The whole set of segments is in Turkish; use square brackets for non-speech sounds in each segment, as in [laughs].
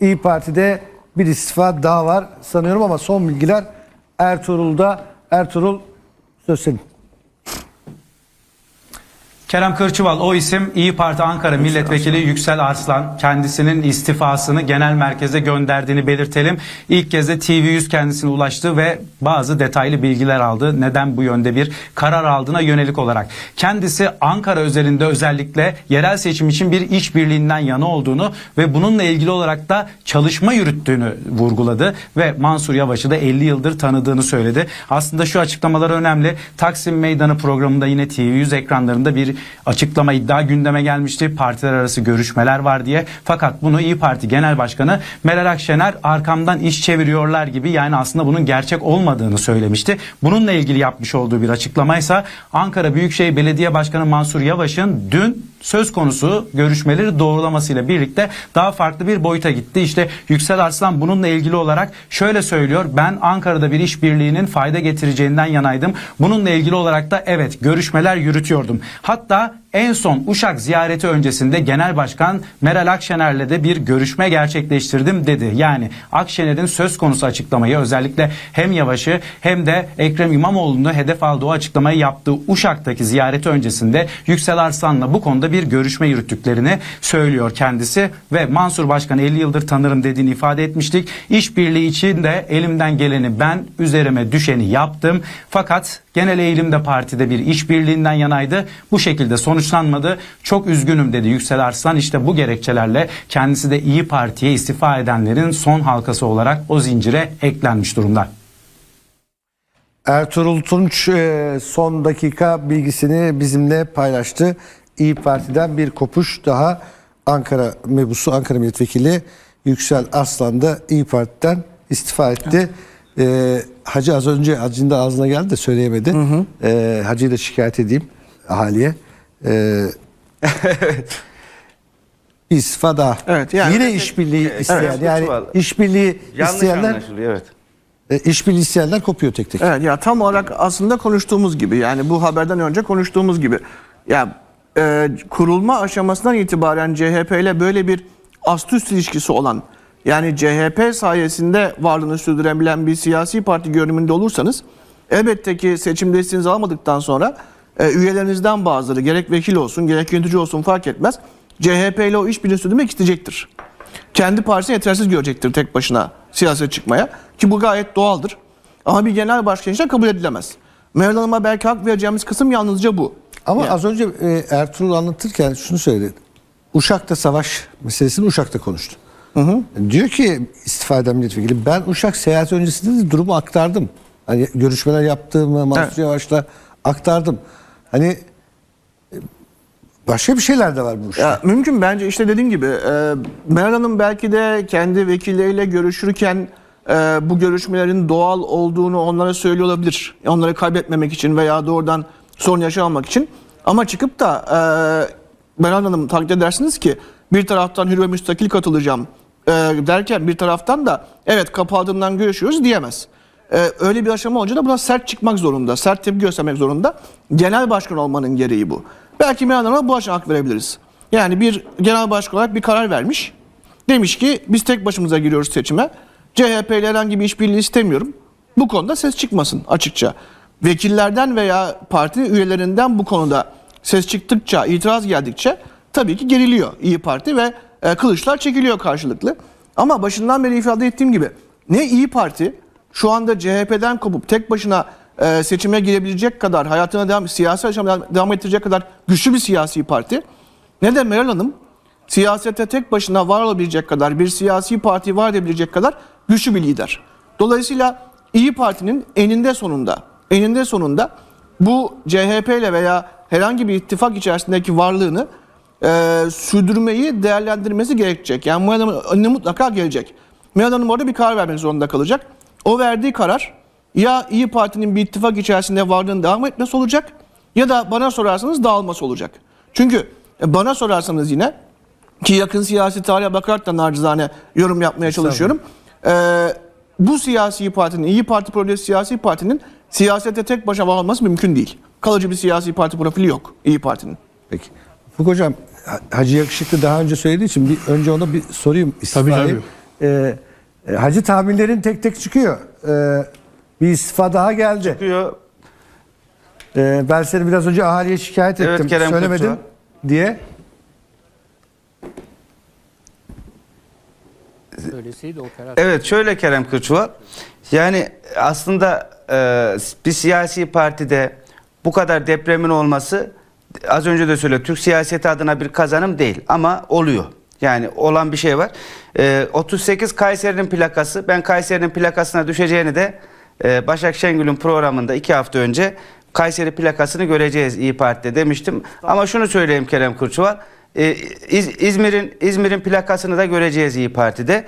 İyi Parti'de bir istifa daha var sanıyorum ama son bilgiler Ertuğrul'da. Ertuğrul söz senin. Kerem Kırçıval o isim İyi Parti Ankara Milletvekili Yüksel Arslan kendisinin istifasını genel merkeze gönderdiğini belirtelim. İlk kez de TV100 kendisine ulaştı ve bazı detaylı bilgiler aldı. Neden bu yönde bir karar aldığına yönelik olarak. Kendisi Ankara özelinde özellikle yerel seçim için bir işbirliğinden yana olduğunu ve bununla ilgili olarak da çalışma yürüttüğünü vurguladı ve Mansur Yavaş'ı da 50 yıldır tanıdığını söyledi. Aslında şu açıklamalar önemli. Taksim Meydanı programında yine TV100 ekranlarında bir açıklama iddia gündeme gelmişti. Partiler arası görüşmeler var diye. Fakat bunu İyi Parti Genel Başkanı Meral Akşener arkamdan iş çeviriyorlar gibi yani aslında bunun gerçek olmadığını söylemişti. Bununla ilgili yapmış olduğu bir açıklamaysa Ankara Büyükşehir Belediye Başkanı Mansur Yavaş'ın dün söz konusu görüşmeleri doğrulamasıyla birlikte daha farklı bir boyuta gitti. İşte Yüksel Arslan bununla ilgili olarak şöyle söylüyor. Ben Ankara'da bir işbirliğinin fayda getireceğinden yanaydım. Bununla ilgili olarak da evet görüşmeler yürütüyordum. Hatta en son Uşak ziyareti öncesinde Genel Başkan Meral Akşener'le de bir görüşme gerçekleştirdim dedi. Yani Akşener'in söz konusu açıklamayı özellikle hem Yavaş'ı hem de Ekrem İmamoğlu'nu hedef aldığı açıklamayı yaptığı Uşak'taki ziyareti öncesinde Yüksel Arslan'la bu konuda bir görüşme yürüttüklerini söylüyor kendisi ve Mansur Başkan 50 yıldır tanırım dediğini ifade etmiştik. İşbirliği için de elimden geleni ben üzerime düşeni yaptım. Fakat genel eğilimde partide bir işbirliğinden yanaydı. Bu şekilde sonuçlanmadı. Çok üzgünüm dedi Yüksel Arslan. İşte bu gerekçelerle kendisi de İyi Parti'ye istifa edenlerin son halkası olarak o zincire eklenmiş durumda. Ertuğrul Tunç e, son dakika bilgisini bizimle paylaştı. İyi Parti'den bir kopuş daha Ankara mebusu Ankara Milletvekili Yüksel Arslan da İyi Parti'den istifa etti. E, Hacı az önce Hacı'nın da ağzına geldi de söyleyemedi. E, Hacı'yı da şikayet edeyim ahaliye. E, istifa daha. Evet, yani- Yine işbirliği isteyen evet, yani işbirliği Yanlış isteyenler evet. e, işbirliği isteyenler kopuyor tek tek. Evet ya tam olarak aslında konuştuğumuz gibi yani bu haberden önce konuştuğumuz gibi ya e, kurulma aşamasından itibaren CHP ile böyle bir ast-üst ilişkisi olan yani CHP sayesinde varlığını sürdürebilen bir siyasi parti görünümünde olursanız elbette ki seçim desteğinizi almadıktan sonra e, üyelerinizden bazıları gerek vekil olsun gerek yönetici olsun fark etmez CHP ile o işbirliğini sürdürmek isteyecektir. Kendi partisini yetersiz görecektir tek başına siyasete çıkmaya ki bu gayet doğaldır. Ama bir genel başkan için kabul edilemez. Meral Hanım'a belki hak vereceğimiz kısım yalnızca bu. Ama Yani- az önce e, Ertuğrul anlatırken şunu söyledi. Uşak'ta savaş meselesini Uşak'ta konuştu. Diyor ki istifa eden milletvekili ben Uşak seyahati öncesinde de durumu aktardım. Hani görüşmeler yaptığımı Mansur Evet. Yavaş'la aktardım. Hani e, başka bir şeyler de var bu işte. Ya, mümkün bence işte dediğim gibi e, Meral Hanım belki de kendi vekilleriyle görüşürken e, bu görüşmelerin doğal olduğunu onlara söylüyor olabilir. Onları kaybetmemek için veya doğrudan sorun yaşamamak için. Ama çıkıp da e, Meral Hanım takdir edersiniz ki bir taraftan hür ve müstakil katılacağım e, derken bir taraftan da evet kapı ardından görüşüyoruz diyemez. E, öyle bir aşama olunca da buna sert çıkmak zorunda, sert tepki göstermek zorunda. Genel başkan olmanın gereği bu. Belki Hanım'a bu açıdan hak verebiliriz. Yani bir genel başkan olarak bir karar vermiş. Demiş ki biz tek başımıza giriyoruz seçime. CHP ile herhangi bir işbirliği istemiyorum. Bu konuda ses çıkmasın açıkça. Vekillerden veya parti üyelerinden bu konuda ses çıktıkça, itiraz geldikçe tabii ki geriliyor İyi Parti ve e, kılıçlar çekiliyor karşılıklı. Ama başından beri ifade ettiğim gibi ne İyi Parti şu anda CHP'den kopup tek başına e, seçime girebilecek kadar, hayatına devam, siyasi yaşamına devam ettirecek kadar güçlü bir siyasi parti ne de Meral Hanım siyasete tek başına var olabilecek kadar, bir siyasi parti var edebilecek kadar güçlü bir lider. Dolayısıyla İyi Parti'nin eninde sonunda, eninde sonunda bu CHP ile veya herhangi bir ittifak içerisindeki varlığını e, sürdürmeyi değerlendirmesi gerekecek. Yani Meral Hanım'ın önüne mutlaka gelecek. Meral Hanım orada bir karar vermek zorunda kalacak. O verdiği karar ya İyi Parti'nin bir ittifak içerisinde varlığının devam etmesi olacak ya da bana sorarsanız dağılması olacak. Çünkü e, bana sorarsanız yine ki yakın siyasi tarihe bakarak da nacizane yorum yapmaya çalışıyorum. Ee, bu siyasi partinin, İyi Parti projesi siyasi partinin siyasete tek başına var olması mümkün değil. Kalıcı bir siyasi parti profili yok İyi Parti'nin. Peki. Ufuk Hocam Ha- Hacı Yakışıklı daha önce söylediği için bir önce ona bir sorayım istifayı. Tabii, tabii. e, e, hacı tahminlerin tek tek çıkıyor. E, bir istifa daha geldi. Çıkıyor. E, ben seni biraz önce ahaliye şikayet Evet, ettim. Kerem Söylemedim Kutlu'ya. diye. Evet şöyle Kerem Kırçuval. Yani aslında e, bir siyasi partide bu kadar depremin olması az önce de söyle Türk siyaseti adına bir kazanım değil ama oluyor. Yani olan bir şey var. E, 38 Kayseri'nin plakası. Ben Kayseri'nin plakasına düşeceğini de e, Başak Şengül'ün programında iki hafta önce Kayseri plakasını göreceğiz İyi Parti'de demiştim. Ama şunu söyleyeyim Kerem Kırçuval. E, İz- İzmir'in İzmir'in plakasını da göreceğiz İyi Parti'de.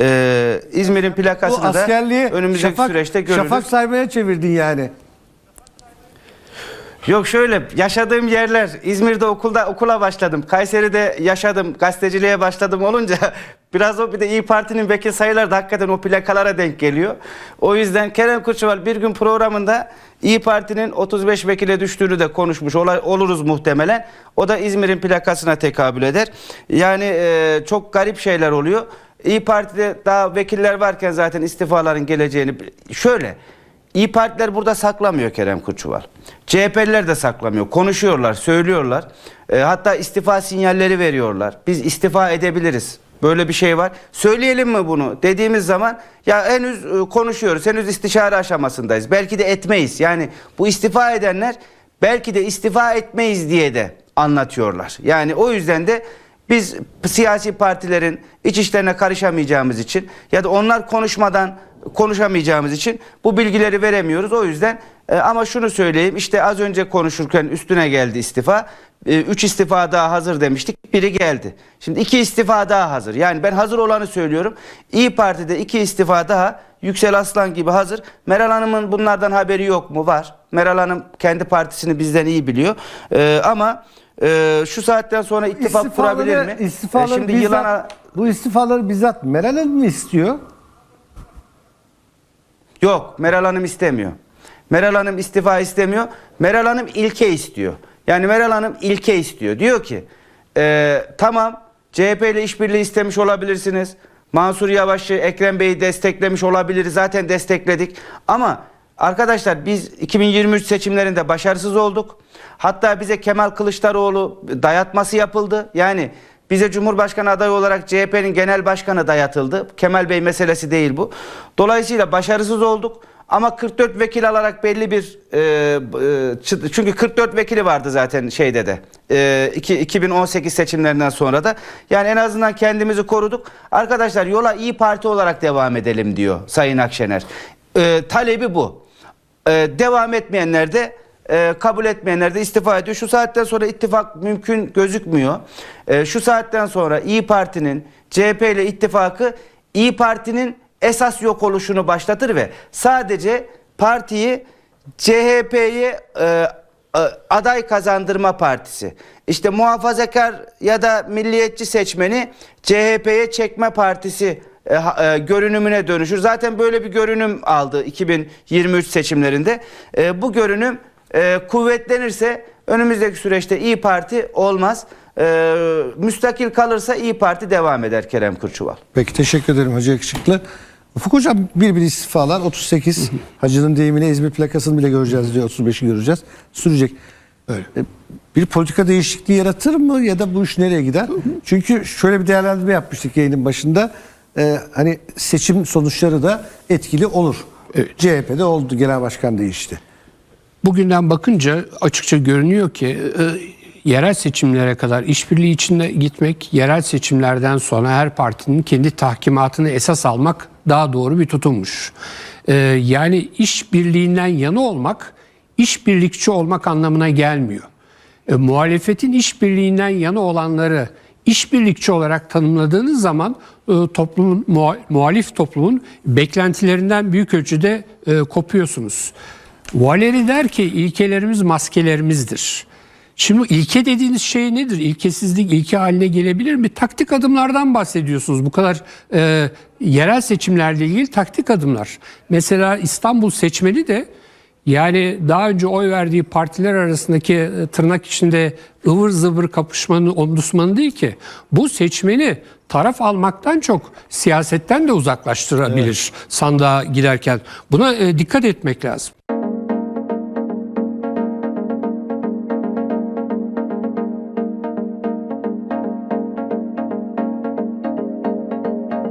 Ee, İzmir'in Bu plakasını da önümüzdeki şafak, süreçte görürüz. şafak saymaya çevirdin yani. Yok şöyle yaşadığım yerler İzmir'de okulda okula başladım. Kayseri'de yaşadım. Gazeteciliğe başladım olunca [laughs] biraz o bir de İyi Parti'nin vekil sayıları da hakikaten o plakalara denk geliyor. O yüzden Kerem Kırçıval bir gün programında İyi Parti'nin 35 vekile düştüğünü de konuşmuş ola- oluruz muhtemelen. O da İzmir'in plakasına tekabül eder. Yani e, çok garip şeyler oluyor. İyi Parti'de daha vekiller varken zaten istifaların geleceğini şöyle İyi Partiler burada saklamıyor Kerem Kırçuval. CHP'liler de saklamıyor. Konuşuyorlar, söylüyorlar. E, hatta istifa sinyalleri veriyorlar. Biz istifa edebiliriz. Böyle bir şey var. Söyleyelim mi bunu dediğimiz zaman ya henüz e, konuşuyoruz. Henüz istişare aşamasındayız. Belki de etmeyiz. Yani bu istifa edenler belki de istifa etmeyiz diye de anlatıyorlar. Yani o yüzden de biz siyasi partilerin iç işlerine karışamayacağımız için ya da onlar konuşmadan konuşamayacağımız için bu bilgileri veremiyoruz. O yüzden e, ama şunu söyleyeyim işte az önce konuşurken üstüne geldi istifa. 3 istifa daha hazır demiştik. Biri geldi. Şimdi iki istifa daha hazır. Yani ben hazır olanı söylüyorum. İyi Parti'de iki istifa daha Yüksel Aslan gibi hazır. Meral Hanım'ın bunlardan haberi yok mu? Var. Meral Hanım kendi partisini bizden iyi biliyor. E, ama e, şu saatten sonra ittifak kurabilir mi? E, istifaları şimdi bizzat, yılana bu istifaları bizzat Meral Hanım mı istiyor? Yok Meral Hanım istemiyor. Meral Hanım istifa istemiyor. Meral Hanım ilke istiyor. Yani Meral Hanım ilke istiyor. Diyor ki e, tamam CHP ile işbirliği istemiş olabilirsiniz. Mansur Yavaş'ı Ekrem Bey'i desteklemiş olabiliriz. Zaten destekledik. Ama arkadaşlar biz 2023 seçimlerinde başarısız olduk. Hatta bize Kemal Kılıçdaroğlu dayatması yapıldı. Yani bize Cumhurbaşkanı adayı olarak CHP'nin genel başkanı dayatıldı. Kemal Bey meselesi değil bu. Dolayısıyla başarısız olduk. Ama 44 vekil alarak belli bir e, e, çünkü 44 vekili vardı zaten şeyde de e, iki- 2018 seçimlerinden sonra da yani en azından kendimizi koruduk. Arkadaşlar yola iyi Parti olarak devam edelim diyor Sayın Akşener. E, talebi bu. E, devam etmeyenler de e, kabul etmeyenler de istifa ediyor. Şu saatten sonra ittifak mümkün gözükmüyor. E, şu saatten sonra İyi Parti'nin CHP ile ittifakı İyi Parti'nin esas yok oluşunu başlatır ve sadece partiyi CHP'ye e, aday kazandırma partisi. İşte muhafazakar ya da milliyetçi seçmeni CHP'ye çekme partisi e, e, görünümüne dönüşür. Zaten böyle bir görünüm aldı 2023 seçimlerinde. E, bu görünüm e, kuvvetlenirse önümüzdeki süreçte İyi Parti olmaz. E, müstakil kalırsa İyi Parti devam eder Kerem Kırçuval. Peki teşekkür ederim Hacı Yakışıklı. Ufuk Hocam bir bir istifalar 38 [laughs] Hacı'nın deyimine İzmir plakasını bile göreceğiz diyor 35'i göreceğiz. Sürecek. Öyle. Bir politika değişikliği yaratır mı ya da bu iş nereye gider? Çünkü şöyle bir değerlendirme yapmıştık yayının başında. Ee, hani seçim sonuçları da etkili olur. CHP'de oldu genel başkan değişti. Bugünden bakınca açıkça görünüyor ki e, yerel seçimlere kadar işbirliği içinde gitmek, yerel seçimlerden sonra her partinin kendi tahkimatını esas almak daha doğru bir tutummuş. E, yani işbirliğinden yana olmak, işbirlikçi olmak anlamına gelmiyor. E, muhalefetin işbirliğinden yana olanları işbirlikçi olarak tanımladığınız zaman e, toplumun muha- muhalif toplumun beklentilerinden büyük ölçüde e, kopuyorsunuz. Valeri der ki ilkelerimiz maskelerimizdir. Şimdi bu ilke dediğiniz şey nedir? İlkesizlik ilke haline gelebilir mi? Taktik adımlardan bahsediyorsunuz. Bu kadar e, yerel seçimlerle ilgili taktik adımlar. Mesela İstanbul seçmeni de Yani daha önce oy verdiği partiler arasındaki e, tırnak içinde ıvır zıvır kapışmanın omdusmanı değil ki. Bu seçmeni taraf almaktan çok siyasetten de uzaklaştırabilir sandığa giderken. Buna e, dikkat etmek lazım.